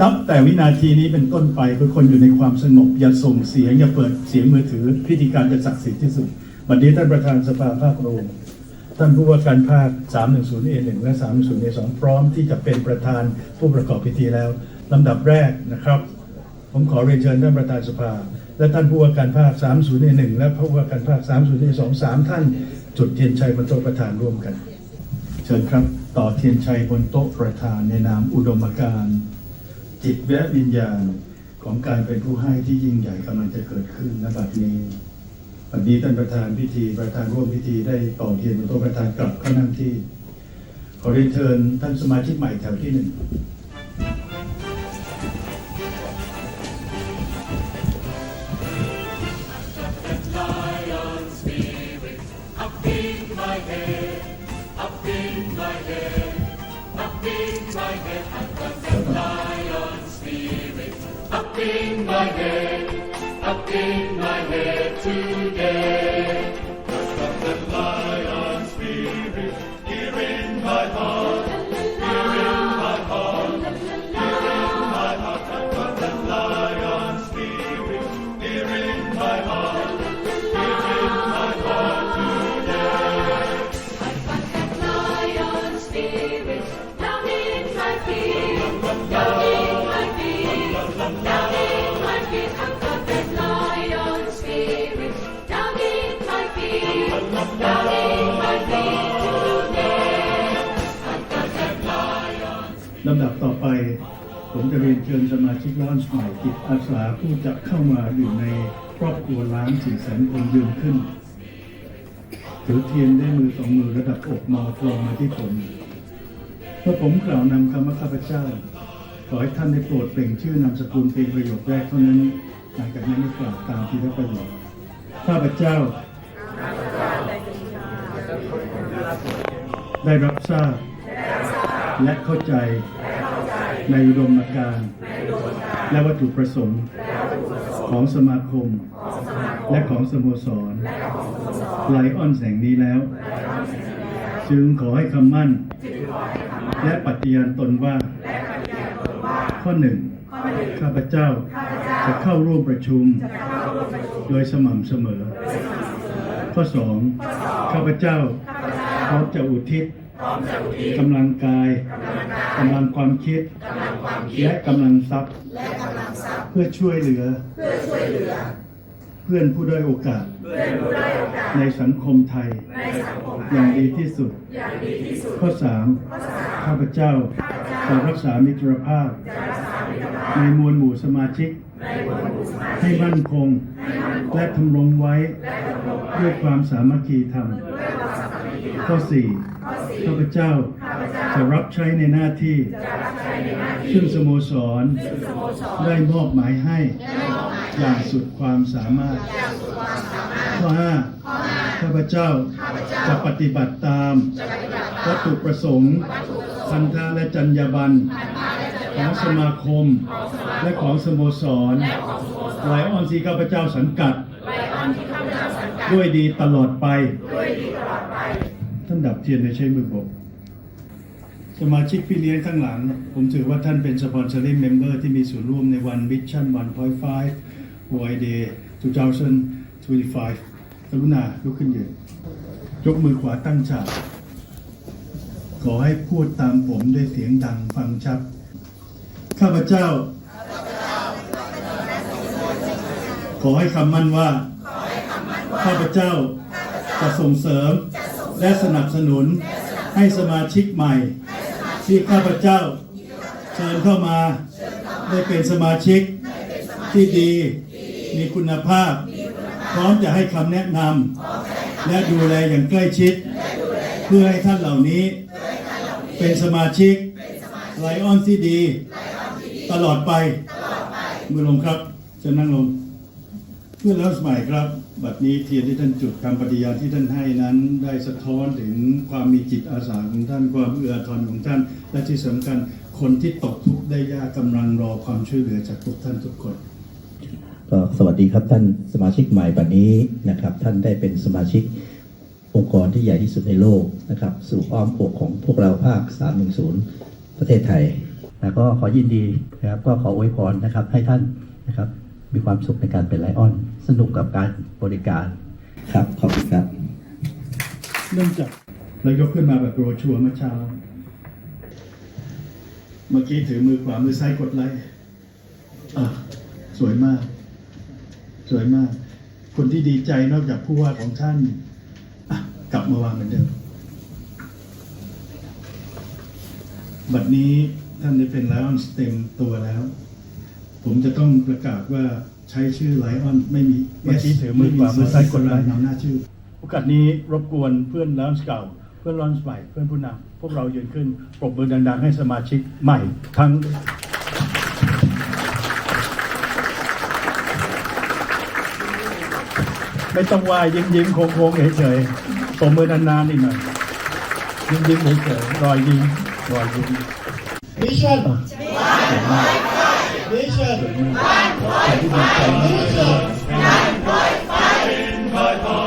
นับแต่วินาทีนี้เป็นต้นไปทุกคนอยู่ในความสงบ อย่าส่งเสียง อย่าเปิดเสียงมือถือ พิธีการจะศักดิ์สิทธิ์ที่สุดวันนี้ท่านประธานสภาภาครวมท่านผู้ว่าการภาค 310A1 และ 310A2 พร้อมที่จะเป็นประธานผู้ประกอบพิธีแล้วลำดับแรกนะครับ ผมขอเรียนเชิญท่านประธานสภา และท่านผู้ว่าการภาค 30A1 และผู้ว่าการภาค 30A2 สามท่าน จุดเทียนชัยบนโต๊ะประธานร่วมกัน เชิญครับ ต่อเทียนชัยบนโต๊ะประธานในนามอุดมการณ์ จิตและวิญญาณของการเป็นผู้ให้ที่ยิ่งใหญ่กำลังจะเกิดขึ้นณบัดนี้บัดนี้ท่านประธานพิธีประธานร่วมพิธีได้ต่อเทียนบนโต๊ะประธานกลับเข้านั่งที่ ขอเรียนเชิญท่านสมาชิกใหม่แถวที่หนึ่ง in my head, up in my head today. ลำดับต่อไป ผมจะเรียนเชิญสมาชิกล้านใหม่จิตอาสาผู้จะเข้ามาอยู่ในครอบครัวล้านสี่แสนคนยืนขึ้น ถือเทียนด้วยมือสองมือระดับอกมอตรงมาที่ผมเมื่อผมกล่าวนำคำว่าข้าพเจ้า ขอให้ท่านได้โปรดเปล่งชื่อนามสกุลเพียงประโยคแรกเท่านั้นหลังจากนั้นได้กล่าวตามทีละประโยคข้าพเจ้า ได้รับทราบ และเข้าใจในอุดมการณ์และวัตถุประสงค์ของสมาคม และของสโมสรไลออนแสงนี้แล้ว จึงขอให้คำมั่น และปฏิญาณตนว่า ข้อหนึ่งข้าพเจ้าจะเข้าร่วมประชุม โดยสม่ำเสมอ ข้อสองข้าพเจ้าพร้อมจะอุทิศ กำลังกายกำลังความคิด และกำลังทรัพย์ เพื่อช่วยเหลือ เพื่อนผู้ด้อยโอกาส ในสังคมไทย อย่างดีที่สุด ข้อสามข้าพเจ้าจะรักษามิตรภาพ ในมวลหมู่สมาชิก ให้มั่นคง และทำรงไว้ ด้วยความสามัคคีธรรม ข้อสี่ ข้าพเจ้าจะรับใช้ในหน้าที่ ซึ่งสโมสร ได้มอบหมายให้ อย่างสุดความสามารถ ข้อห้าข้าพเจ้าจะปฏิบัติตาม วัตถุประสงค์ พันธะและจรรยาบรรณของสมาคม และของสโมสรไลออนที่ข้าพเจ้าสังกัด ด้วยดีตลอดไปท่านดับเทียนโดยใช้มือบก สมาชิกพี่เลี้ยงข้างหลัง ผมถือว่าท่านเป็นสปอนเซอร์เมมเบอร์ที่มีส่วนร่วมในวันมิชชั่น1.5 Hawaii Day 2025กรุณาลุกขึ้นยืนยกมือขวาตั้งฉากขอให้พูดตามผมด้วยเสียงดังฟังชัด ข้าพเจ้า ขอให้คำมั่นว่า ข้าพเจ้าจะส่งเสริม และสนับสนุนให้สมาชิกใหม่ ที่ข้าพเจ้าเชิญเข้ามาได้เป็นสมาชิกที่ดีมีคุณภาพ พร้อมจะให้คำแนะนำและดูแลอย่างใกล้ชิด เพื่อให้ท่านเหล่านี้ เป็นสมาชิกไลออนที่ดี ตลอดไปมือลงครับจะนั่งลง เพื่อแล้วสมัยครับ บัดนี้เทียนที่ท่านจุดคำปฏิญาณที่ท่านให้นั้น ได้สะท้อนถึงความมีจิตอาสาของท่านความเอื้ออาทรของท่าน และที่สำคัญคนที่ตกทุกข์ได้ยากกำลังรอความช่วยเหลือจากทุกท่านทุกคนก็สวัสดีครับท่านสมาชิกใหม่บัดนี้นะครับ ท่านได้เป็นสมาชิกองค์กรที่ใหญ่ที่สุดในโลกนะครับ สู่อ้อมอกของพวกเราภาค 310 ประเทศไทยแล้วก็ขอยินดีนะครับ ก็ขออวยพรนะครับให้ท่านนะครับมีความสุขในการเป็นไลออน สนุกกับการบริการครับขอบคุณครับเนื่องจากเรายกขึ้นมาแบบโรชัวเมื่อเช้า เมื่อกี้ถือมือขวามือซ้ายกดไลค์อะสวยมาก สวยมาก คนที่ดีใจนอกจากผู้ว่าของท่านกลับมาวางเหมือนเดิม บัดนี้ท่านได้เป็นไลออนเต็มตัวแล้ว ผมจะต้องประกาศว่า ใช้ชื่อไลออนไม่มีเมื่อกี้ถือมือขวามือซ้ายกดไลค์นำหน้าชื่อ โอกาสนี้รบกวนเพื่อนร้านเก่า เพื่อนร้านใหม่ เพื่อนผู้นำพวกเรายืนขึ้นปรบมือดังๆ ให้สมาชิกใหม่ทั้ง ไม่ต้องวายยิ้มยิ้มๆโค้งๆเฉยๆปรบมือนานๆอีกหน่อยยิ้มยิ้มๆเฉยๆรอยยิ้มรอยยิ้ม Nation! One voice! Nation! One voice! In my heart!